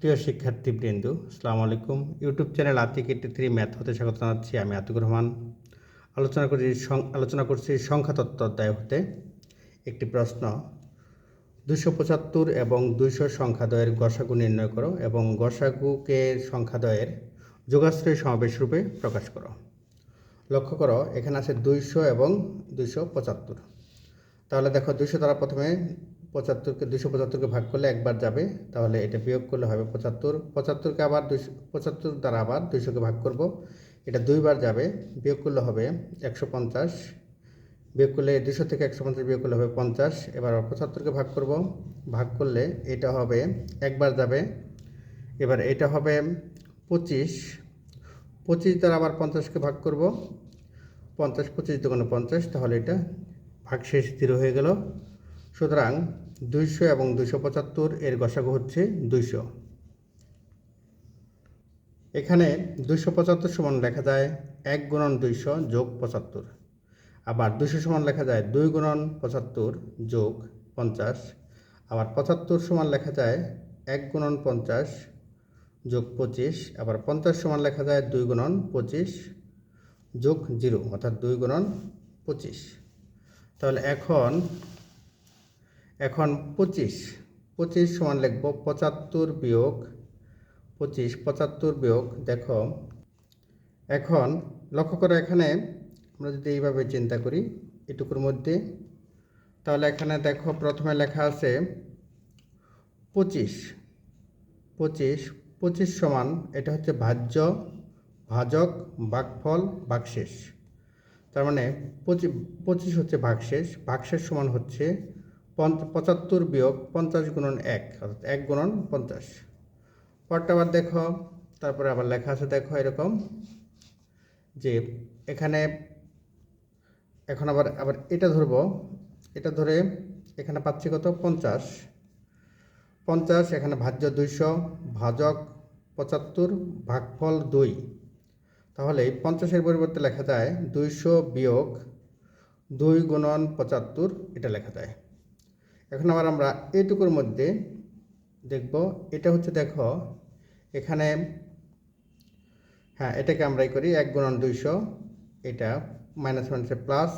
প্রিয় শিক্ষার্থীবৃন্দ, আসসালামু আলাইকুম। YouTube channel Atik eighty three math হতে স্বাগত জানাচ্ছি আমি আতিকুর রহমান। আলোচনা করছি সং- আলোচনা করছি সংখ্যা তত্ত্ব অধ্যায় হতে। একটি প্রশ্ন, দুশো পঁচাত্তর এবং দুইশো সংখ্যাদ্বয়ের গসাগু নির্ণয় করো এবং গসাগুকে সংখ্যাদ্বয়ের যোগাশ্রয় সমাবেশ রূপে প্রকাশ করো। লক্ষ্য করো, এখানে আছে দুইশো এবং দুইশো পঁচাত্তর। তাহলে দেখো, দুইশো দ্বারা প্রথমে পঁচাত্তরকে দুশো পঁচাত্তরকে ভাগ করলে একবার যাবে, তাহলে এটা বিয়োগ করলে হবে পঁচাত্তর। পঁচাত্তরকে আবার দুইশো পঁচাত্তর দ্বারা আবার দুইশোকে ভাগ করব। এটা দুইবার যাবে, বিয়োগ করলে হবে একশো পঞ্চাশ। বিয়োগ করলে দুশো থেকে একশো পঞ্চাশ বিয়োগ করলে হবে পঞ্চাশ। এবার পঁচাত্তরকে ভাগ করব। ভাগ করলে এটা হবে, একবার যাবে। এবার এটা হবে পঁচিশ। পঁচিশ দ্বারা আবার পঞ্চাশকে ভাগ করব। পঞ্চাশ, পঁচিশ দোকানে পঞ্চাশ, তাহলে এটা ভাগশেষ জিরো হয়ে গেল। সুতরাং দুইশো এবং দুইশো পঁচাত্তর এর গসাগু হচ্ছে দুইশো। এখানে দুইশো পঁচাত্তর সমান লেখা যায় এক গুণন দুইশো যোগ পঁচাত্তর। আবার দুশো সমান লেখা যায় দুই গুণন পঁচাত্তর যোগ পঞ্চাশ। আবার পঁচাত্তর সমান লেখা যায় এক গুণন পঞ্চাশ যোগ পঁচিশ। আবার পঞ্চাশ সমান লেখা যায় দুই গুণন পঁচিশ যোগ জিরো, অর্থাৎ দুই গুণন পঁচিশ। তাহলে এখন এখন পঁচিশ পঁচিশ সমান লিখব পঁচাত্তর বিয়োগ, পঁচিশ, পঁচাত্তর বিয়োগ, দেখো। এখন লক্ষ্য করো এখানে, আমরা যদি এইভাবে চিন্তা করি এটুকুর মধ্যে, তাহলে এখানে দেখো প্রথমে লেখা আছে পঁচিশ পঁচিশ পঁচিশ সমান, এটা হচ্ছে ভাজ্য, ভাজক ভাগফল ভাগশেষ তার মানে পঁচিশ পঁচিশ হচ্ছে ভাগশেষ ভাগশেষ সমান হচ্ছে পঁচাত্তর বিয়োগ পঞ্চাশ গুণন এক, অর্থাৎ এক গুণন পঞ্চাশ। পরটা আবার দেখো, তারপরে আবার লেখা আছে দেখো এরকম, যে এখানে এখন আবার আবার এটা ধরবো, এটা ধরে এখানে পাচ্ছি কত? পঞ্চাশ। পঞ্চাশ, এখানে ভাজ্য দুইশো, ভাজক পঁচাত্তর, ভাগফল দুই। তাহলে পঞ্চাশের পরিবর্তে লেখা যায় দুইশো বিয়োগ দুই গুণন পঁচাত্তর, এটা লেখা যায়। এখন আবার আমরা এইটুকুর মধ্যে দেখব। এটা হচ্ছে দেখো, এখানে হ্যাঁ এটাকে আমরাই করি এক গুণন দুইশো, এটা মাইনাস মাইনাসে প্লাস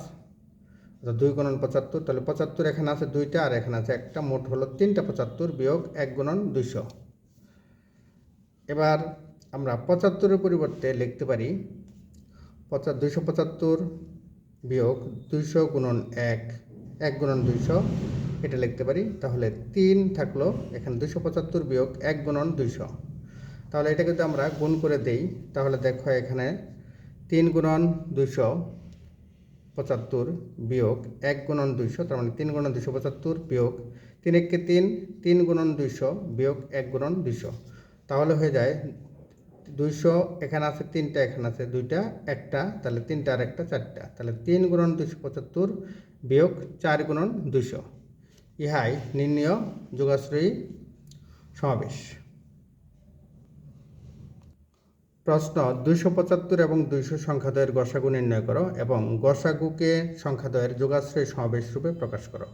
দুই গুণন পঁচাত্তর, তাহলে পঁচাত্তর এখানে আছে দুইটা আর এখানে আছে একটা, মোট হলো তিনটা পঁচাত্তর বিয়োগ এক গুণন দুইশো। এবার আমরা পঁচাত্তরের পরিবর্তে লিখতে পারি, পঁচা, দুইশো পঁচাত্তর বিয়োগ দুইশো গুণন এক এক গুণন দুইশো, এটা লিখতে পারি। তাহলে তিন থাকল, এখানে দুইশো পঁচাত্তর বিয়োগ এক গুণন দুইশো। তাহলে এটা যদি আমরা গুণ করে দেই, তাহলে দেখো এখানে তিন গুণন দুইশো পঁচাত্তর বিয়োগ এক গুণন দুইশো, তার মানে তিন গুণন দুইশো পঁচাত্তর বিয়োগ তিন একে তিন তিন গুণন দুইশো বিয়োগ এক গুণন দুইশো। তাহলে হয়ে যায় দুইশো, এখানে আছে তিনটা, এখানে আছে দুইটা, একটা, তাহলে তিনটা আর একটা চারটা। তাহলে তিন গুণন দুইশো পঁচাত্তর বিয়োগ চার গুণন দুইশো। ইহাই নির্ণয় যোগাশ্রয়ী সমাবেশ। প্রশ্ন, দুইশো পঁচাত্তর এবং দুইশো সংখ্যাদ্বয়ের গসাগু নির্ণয় করো এবং গসাগুকে সংখ্যাদ্বয়ের যোগাশ্রয় সমাবেশ রূপে প্রকাশ করো।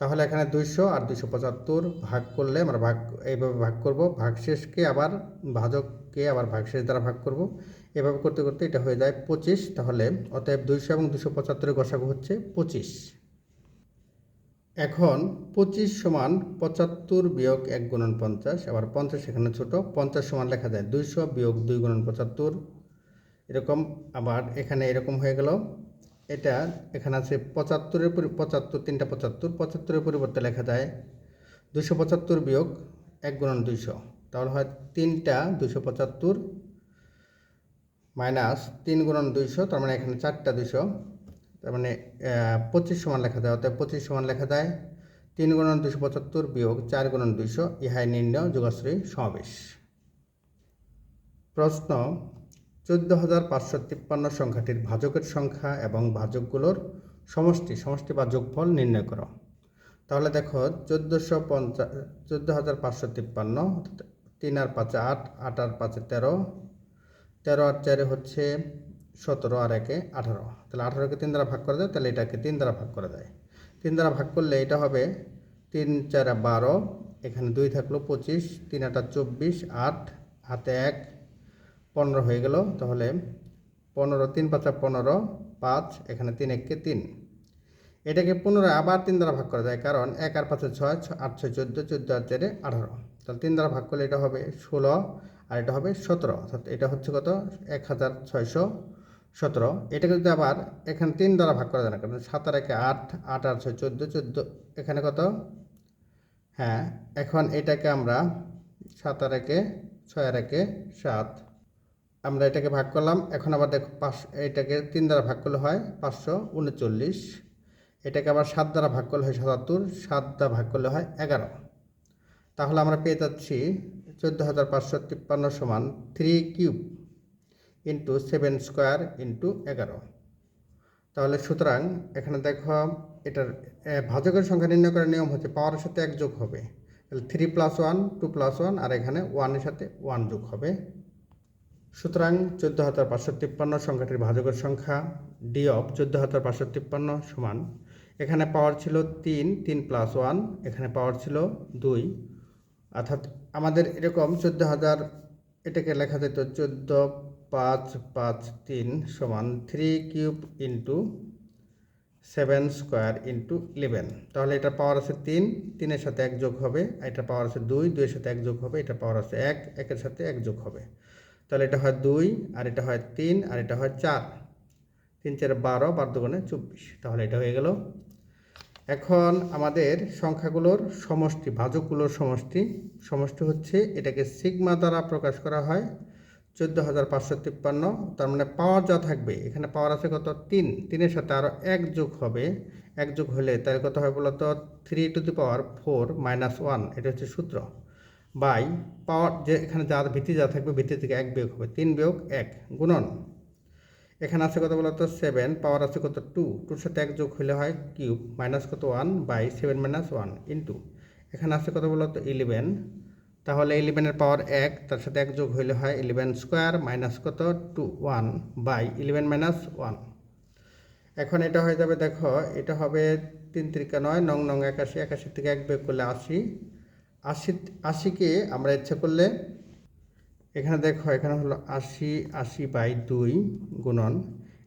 তাহলে এখানে দুইশো আর দুইশো পঁচাত্তর ভাগ করলে আমরা ভাগ, এইভাবে ভাগ করব। ভাগশেষকে আবার ভাজককে আবার ভাগশেষ দ্বারা ভাগ করব। এভাবে করতে করতে এটা হয়ে যায় পঁচিশ। তাহলে অতএব দুইশো এবং দুশো পঁচাত্তরের গসাগু হচ্ছে পঁচিশ। এখন পঁচিশ সমান পঁচাত্তর বিয়োগ এক গুণন পঞ্চাশ, আবার পঞ্চাশ এখানে ছোট, পঞ্চাশ সমান লেখা যায় দুইশো বিয়োগ দুই গুণন পঁচাত্তর। এরকম আবার এখানে এরকম হয়ে গেল। এটা এখানে আছে পঁচাত্তরের পঁচাত্তর, তিনটা পঁচাত্তর, পঁচাত্তরের পরিবর্তে লেখা যায় দুশো পঁচাত্তর বিয়োগ এক গুণন দুইশো। তাহলে হয় তিনটা দুশো পঁচাত্তর মাইনাস তিন গুণন দুইশো, তার মানে এখানে চারটা দুইশো। তার মানে পঁচিশ সমান লেখা যায় অর্থাৎ পঁচিশ সমান লেখা যায় তিন গুণন দুশো পঁচাত্তর বিয়োগ চার গুণন দুইশো, ইহাই নির্ণয় যোগাশ্রয়ী সমাবেশ। প্রশ্ন চোদ্দ হাজার পাঁচশো তিপ্পান্ন সংখ্যাটির ভাজকের সংখ্যা এবং ভাজকগুলোর সমষ্টি সমষ্টি বা যোগফল নির্ণয় করো। তাহলে দেখো, চোদ্দোশো পঞ্চাশ চোদ্দ হাজার পাঁচশো তিপ্পান্ন, তিন আর পাঁচে আট আট আর পাঁচে তেরো তেরো আর চারে হচ্ছে সতেরো আর একে আঠারো। তাহলে আঠারোকে তিন দ্বারা ভাগ করা যায় তাহলে এটাকে তিন দ্বারা ভাগ করা যায় তিন দ্বারা ভাগ করলে এটা হবে তিন চারা বারো, এখানে দুই থাকল পঁচিশ, তিন আটা চব্বিশ, আট, হাতে এক পনেরো হয়ে গেল। তাহলে পনেরো, তিন পাঁচা পনেরো, পাঁচ, এখানে তিন এককে তিন। এটাকে পুনরায় আবার তিন দ্বারা ভাগ করা যায়, কারণ এক আর পাঁচে ছয়, ছ- আট, ছয়, চোদ্দ চোদ্দ আর চারে আঠারো। তাহলে তিন দ্বারা ভাগ করলে এটা হবে ষোলো, আর এটা হবে সতেরো। অর্থাৎ এটা হচ্ছে কত? এক হাজার ছয়শো সতেরো। এটাকে যদি আবার এখানে তিন দ্বারা ভাগ করা যায় না, কারণ সাত আর একে আট আট আর ছয়, চোদ্দ চোদ্দ, এখানে কত? হ্যাঁ এখন এটাকে আমরা সাত আর একে ছয় আর একে সাত আমরা এটাকে ভাগ করলাম। এখন আবার দেখো পাঁচ, এটাকে তিন দ্বারা ভাগ করলে হয় পাঁচশো উনচল্লিশ। এটাকে আবার সাত দ্বারা ভাগ করলে হয় সাতাত্তর, সাত দ্বারা ভাগ করলে হয় এগারো। তাহলে আমরা পেয়ে যাচ্ছি চোদ্দ হাজার পাঁচশো তিপ্পান্ন সমান three cube into seven square into এগারো। তাহলে সুতরাং এখানে দেখো এটার ভাজকের সংখ্যা নির্ণয় করার নিয়ম হচ্ছে পাওয়ারের সাথে এক যোগ হবে। তাহলে three plus one, two plus one, আর এখানে ওয়ানের সাথে ওয়ান যোগ হবে। সুতরাং চোদ্দ হাজার পাঁচশো তিপ্পান্ন সংখ্যাটির ভাজকের সংখ্যা ডি অফ চোদ্দ হাজার পাঁচশো তিপ্পান্ন সমান। এখানে পাওয়ার ছিল তিন তিন প্লাস ওয়ান এখানে পাওয়ার ছিল দুই। অর্থাৎ আমাদের এরকম চোদ্দ হাজার, এটাকে লেখা যেত চোদ্দ পাঁচ পাঁচ তিন সমান three cube into seven square into eleven তাহলে এটা পাওয়ার আছে তিন, তিনের সাথে এক যোগ হবে এটা পাওয়ার আছে দুই, দুইয়ের সাথে এক যোগ হবে এটা পাওয়ার আছে এক, একের সাথে এক যোগ হবে। তাহলে এটা হয় দুই, আর এটা হয় তিন, আর এটা হয় চার। তিন, চার বারো বার চব্বিশ। তাহলে এটা হয়ে গেল। এখন আমাদের সংখ্যাগুলোর সমষ্টি, ভাজকগুলোর সমষ্টি। সমষ্টি হচ্ছে এটাকে সিগমা দ্বারা প্রকাশ করা হয় চোদ্দ হাজার পাঁচশো তিপ্পান্ন। তার মানে পাওয়ার যা থাকবে, এখানে পাওয়ার আছে কত? তিন। তিনের সাথে আরও এক যোগ হবে। এক যোগ হলে তাহলে কত হয় বলতো? Three to the power four minus one. এটা হচ্ছে সূত্র। বাই পাওয়ার যে এখানে যা ভিত্তি যা থাকবে, ভিত্তি থেকে এক বিয়োগ হবে। তিন বিয়োগ এক গুণন। এখানে আছে কত বলতো? সেভেন পাওয়ার আছে কত? টু টুর সাথে এক যোগ হলে হয় কিউব মাইনাস কত? One by seven minus one into এখানে আছে কত বলতো? ইলেভেন তাহলে ইলেভেনের পাওয়ার এক, তার সাথে এক যোগ হইলে হয় ইলেভেন স্কোয়ার মাইনাস কত? Two one by eleven minus one এখন এটা হয়ে যাবে, দেখো, এটা হবে তিন তিরিকা নয়, নং নং একাশি একাশি থেকে এক বিয়োগ করলে আশি। আশি, আশিকে আমরা ইচ্ছে করলে, এখানে দেখো, এখানে হলো আশি আশি বাই দুই গুণন।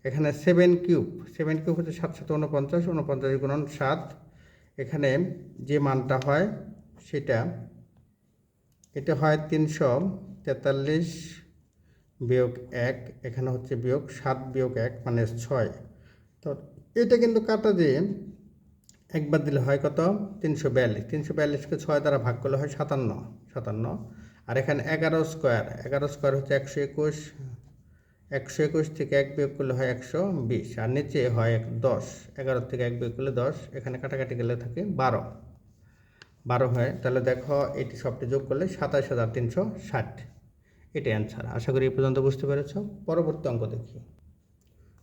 এখানে সেভেন কিউব সেভেন কিউব হচ্ছে সাত সাত উনপঞ্চাশ উনপঞ্চাশ গুণন সাত। এখানে যে মানটা হয় সেটা, এটা হয় তিনশো তেতাল্লিশ বিয়োগ এক, এখানে হচ্ছে বিয়োগ সাত বিয়োগ এক মানে ছয়। তো এটা কিন্তু কাটা দিয়ে একবার দিলে হয় কত? তিনশো বিয়াল্লিশ। তিনশো বিয়াল্লিশকে ছয় দ্বারা ভাগ করলে হয় সাতান্ন। সাতান্ন। আর এখানে এগারো স্কোয়ার। এগারো স্কোয়ার হচ্ছে একশো একুশ। একশো একুশ থেকে এক বিয়োগ করলে হয় একশো বিশ। আর নিচে হয় এক দশ। এগারো থেকে এক বিয়োগ করলে দশ। এখানে কাটাকাটি গেলে থাকে বারো। বারো হয়। তাহলে দেখো, এটি সবটি যোগ করলে সাতাশ হাজার তিনশো ষাট। এটাই অ্যান্সার আশা করি এই পর্যন্ত বুঝতে পেরেছ। পরবর্তী অঙ্ক দেখি।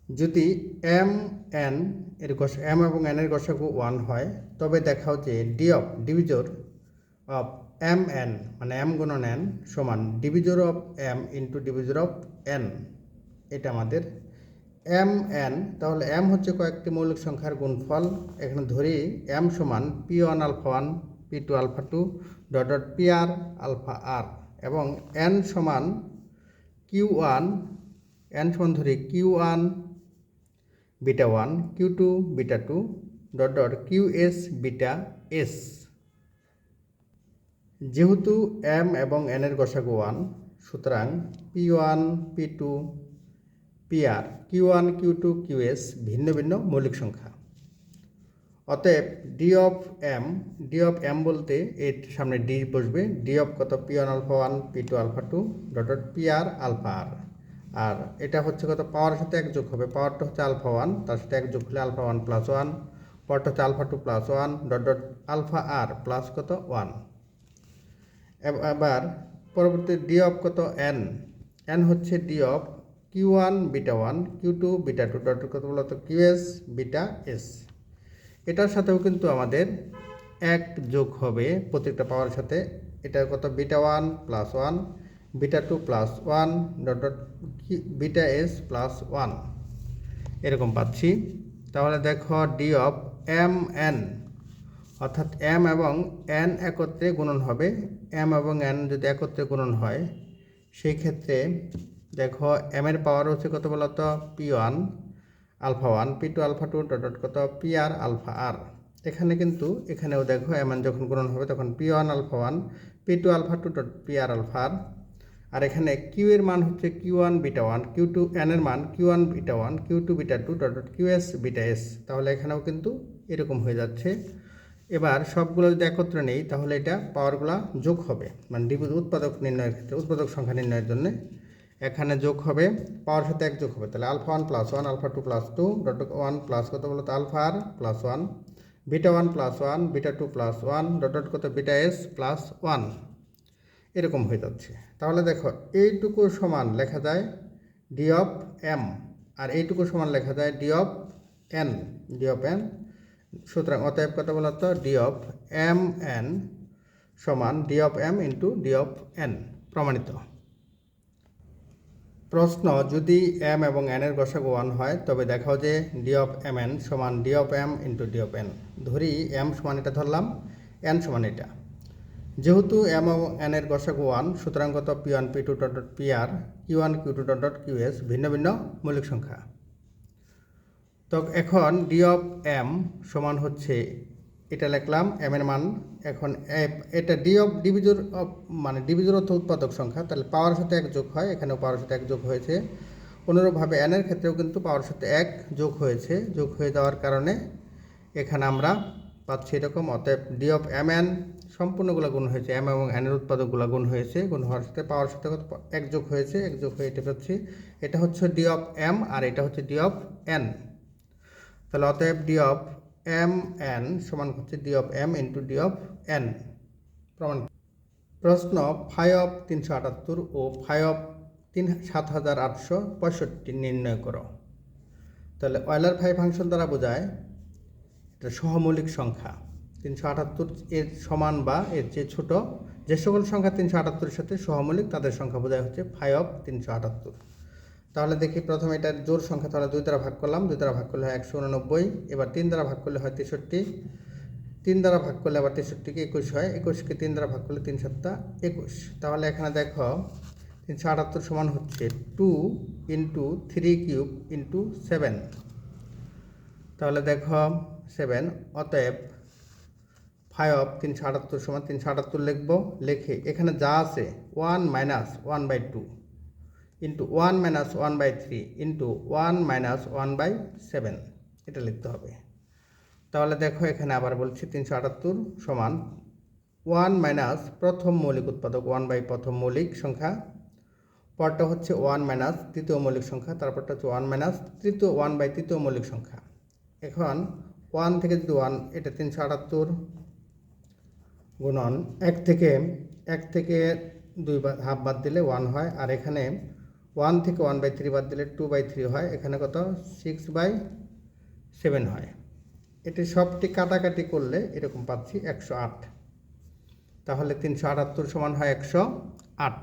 যদি এম এন এর গস এম এবং এন এর গসাগু ওয়ান হয়, তবে দেখাও যে D of divisor of M N মানে এম গুণন এন সমান divisor of M into divisor of N এটা আমাদের এম এন তাহলে এম হচ্ছে কয়েকটি মৌলিক সংখ্যার গুণফল। এখানে ধরি এম সমান P one alpha one P two alpha two dot dot P R alpha R এবং এন সমান কিউ ওয়ান এন সমান ধরি Q one beta one Q two beta two dot dot Q S beta S যেহেতু M এবং N এর গসাগু one সুতরাং P one P two P R Q one Q two Q S ভিন্ন ভিন্ন মৌলিক সংখ্যা। অতএব D of M D of M বলতে এর সামনে ডি বসবে ডি অফ কত? P one alpha one P two alpha two dot dot P R alpha R আর এটা হচ্ছে কত পাওয়ারের সাথে এক যোগ হবে পাওয়ারটা হচ্ছে আলফা ওয়ান তার সাথে এক যোগ হলে আলফা ওয়ান প্লাস ওয়ান পাওয়ারটা হচ্ছে alpha two plus one dot dot alpha R plus কত? ওয়ান এব- এবার পরবর্তী ডি অফ কত? এন এন হচ্ছে D of Q one beta one Q two beta two dot কত বলতো কিউ এস বিটা এস এটার সাথেও কিন্তু আমাদের এক যোগ হবে প্রত্যেকটা পাওয়ার সাথে। এটা কত? Beta one plus one beta two plus one dot dot beta S plus one. এরকম পাচ্ছি। তাহলে দেখো ডি অফ এম এন, অর্থাৎ এম এবং এন একত্রে গুণন হবে। এম এবং এন যদি একত্রে গুণন হয়, সেই ক্ষেত্রে দেখো এম এর পাওয়ার হচ্ছে কত বলতো? P one, alpha one, P two alpha two dot কত? P R, alpha R. এখানে কিন্তু, এখানেও দেখো এম এন যখন গুণন হবে, তখন P one, alpha one, P two alpha two, dot, P R, alpha R. আর এখানে কিউ এর মান হচ্ছে Q one beta one Q two N এর মান Q one beta one Q two beta two dot dot Q S beta S তাহলে এখানেও কিন্তু এরকম হয়ে যাচ্ছে। এবার সবগুলো যদি একত্রে নেই, তাহলে এটা পাওয়ারগুলো যোগ হবে। মানে ডিপি উৎপাদক নির্ণয়ের ক্ষেত্রে, উৎপাদক সংখ্যা নির্ণয়ের জন্য এখানে যোগ হবে পাওয়ার সাথে এক যোগ হবে। তাহলে alpha one plus one alpha two plus two dot one plus কত বলতো alpha R plus one beta one plus one beta two plus one dot dot কত? বিটা এস প্লাস ওয়ান এরকম হয়ে যাচ্ছে। তাহলে দেখো, এইটুকু সমান লেখা যায় ডি অফ এম আর এইটুকু সমান লেখা যায় D of N D of N সুতরাং অতএব কথা বলতো ডি অফ এম এন সমান D of M into D of N প্রমাণিত। প্রশ্ন, যদি এম এবং এন এর গসাগু ওয়ান হয়, তবে দেখাও যে ডি অফ এম এন সমান D of M into D of N ধরি এম সমান এটা ধরলাম এন সমান এটা। যেহেতু এম এন এর গসাগু ওয়ান সুতরাং কত? P one P two dot dot P R Q one Q two dot dot Q S ভিন্ন ভিন্ন মৌলিক সংখ্যা। তো এখন ডি অফ এম সমান হচ্ছে, এটা লিখলাম এম এর মান, এখন এটা ডি অফ ডিভিজোর অফ মানে ডিভিজোর অর্থ উৎপাদক সংখ্যা, তাহলে পাওয়ার সাথে এক যোগ হয়, এখানেও পাওয়ার সাথে এক যোগ হয়েছে। অনুরূপভাবে এন এর ক্ষেত্রেও কিন্তু পাওয়ার সাথে এক যোগ হয়েছে, যোগ হয়ে যাওয়ার কারণে এখানে আমরা পাচ্ছি এরকম, অতএব ডি অফ এম এন সম্পূর্ণগুলো গুণ হয়েছে। এম এবং এন এর উৎপাদকগুলো গুণ হয়েছে। গুণ হওয়ার সাথে পাওয়ার সাথে কত? এক যোগ হয়েছে, এক যোগ হয়ে এটা পাচ্ছি। এটা হচ্ছে ডি অফ এম আর এটা হচ্ছে ডি অফ এন তাহলে অতএব ডি অফ এম এন সমান হচ্ছে D of M into D of N প্রমাণ প্রশ্ন ফাই অফ তিনশো আটাত্তর ও ফাই অফ তিন সাত হাজার আটশো পঁয়ষট্টি নির্ণয় করো। তাহলে অয়লার ফাই ফাংশন দ্বারা বোঝায় এটা সহমৌলিক সংখ্যা। তিনশো আটাত্তর এর সমান বা এর চেয়ে ছোট, যে সকল সংখ্যা তিনশো আটাত্তরের সাথে সহমৌলিক, তাদের সংখ্যা বোঝায় হচ্ছে ফাই অফ তিনশো আটাত্তর। তাহলে দেখি প্রথমে এটার জোর সংখ্যা, তাহলে দুই দ্বারা ভাগ করলাম, দুই দ্বারা ভাগ করলে হয় একশো উননব্বই, এবার তিন দ্বারা ভাগ করলে হয় তেষট্টি, তিন দ্বারা ভাগ করলে আবার তেষট্টিকে একুশ হয়, একুশকে তিন দ্বারা ভাগ করলে তিন সপ্তাহ একুশ। তাহলে এখানে দেখো তিনশো আটাত্তর সমান হচ্ছে two into three cube into seven. তাহলে দেখো সেভেন, অতএব ফাইভ অফ তিনশো আটাত্তর সমান তিনশো আটাত্তর লিখব, লেখে এখানে যা আছে one minus one by two into one minus one by three into one minus one by seven এটা লিখতে হবে। তাহলে দেখো এখানে আবার বলছি তিনশো আটাত্তর সমান ওয়ান মাইনাস প্রথম মৌলিক উৎপাদক ওয়ান বাই প্রথম মৌলিক সংখ্যা। পরটা হচ্ছে ওয়ান মাইনাস তৃতীয় মৌলিক সংখ্যা, তারপরটা হচ্ছে ওয়ান মাইনাস তৃতীয় ওয়ান বাই তৃতীয় মৌলিক সংখ্যা। এখন ওয়ান থেকে যদি ওয়ান এটা তিনশো আটাত্তর গুণন। এক থেকে এক থেকে দুই বা হাফ বাদ দিলে ওয়ান হয়। আর এখানে ওয়ান থেকে ওয়ান বাই থ্রি বাদ দিলে টু বাই থ্রি হয়। এখানে কত? সিক্স বাই সেভেন হয়। এটি সবটি কাটাকাটি করলে এরকম পাচ্ছি একশো আট। তাহলে তিনশো আটাত্তর সমান হয় একশো আট।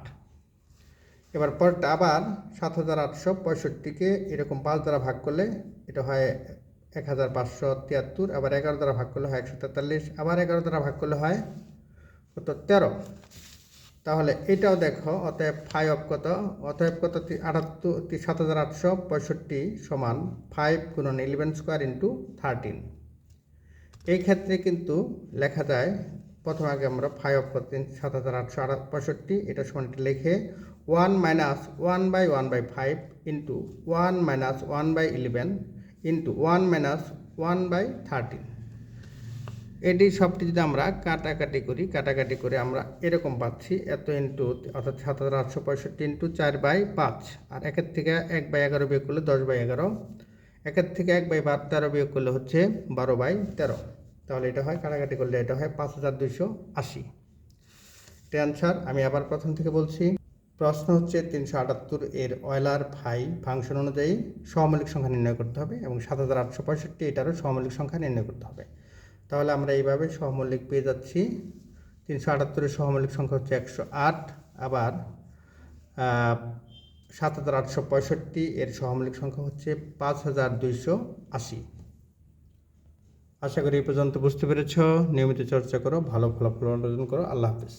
এবার পরটা আবার সাত হাজার আটশো পঁয়ষট্টিকে এরকম পাঁচ দ্বারা ভাগ করলে এটা হয় এক হাজার পাঁচশো তিয়াত্তর, আবার এগারো দ্বারা ভাগ করলে হয় একশো তেতাল্লিশ, আবার এগারো দ্বারা ভাগ করলে হয় কত তেরো। তাহলে এটাও দেখো, অতএব ফাইভ অফ কত? অতএব কত? আটাত্তর সাত হাজার আটশো পঁয়ষট্টি সমান ফাইভ গুণন ইলেভেন স্কোয়ার ইন্টু থার্টিন এই ক্ষেত্রে কিন্তু লেখা যায়, প্রথমে আগে আমরা ফাইভ অফ তিন সাত হাজার আটশো আট পঁয়ষট্টি, এটা সমান লিখে one minus one by one by five into one minus one by eleven into one minus one by thirteen এটি সবটি যদি আমরা কাটাকাটি করি, কাটাকাটি করে আমরা এরকম পাচ্ছি, এত ইন্টু অর্থাৎ সাত হাজার আটশো পঁয়ষট্টি ইন্টু চার বাই পাঁচ। আর একের থেকে এক বাই এগারো বিয়োগ করলে দশ বাই এগারো। একের থেকে এক বাই বার, তেরো বিয়োগ করলে হচ্ছে বারো বাই তেরো। তাহলে এটা হয়, কাটাকাটি করলে এটা হয় পাঁচ হাজার দুইশো আশি। এটা অ্যান্সার আমি আবার প্রথম থেকে বলছি। প্রশ্ন হচ্ছে তিনশো আটাত্তর এর অয়লার ফাই ফাংশন অনুযায়ী সহমৌলিক সংখ্যা নির্ণয় করতে হবে এবং সাত হাজার আটশো পঁয়ষট্টি এটারও সহমৌলিক সংখ্যা নির্ণয় করতে হবে। তাহলে আমরা এইভাবে সহমৌলিক পেয়ে যাচ্ছি। তিনশো আটাত্তরের সহমৌলিক সংখ্যা হচ্ছে একশো আট, আবার সাত হাজার আটশো পঁয়ষট্টি এর সহমৌলিক সংখ্যা হচ্ছে পাঁচ হাজার দুইশো আশি। আশা করি এই পর্যন্ত বুঝতে পেরেছ। নিয়মিত চর্চা করো, ভালো ফলাফল অর্জন করো। আল্লাহ হাফিজ।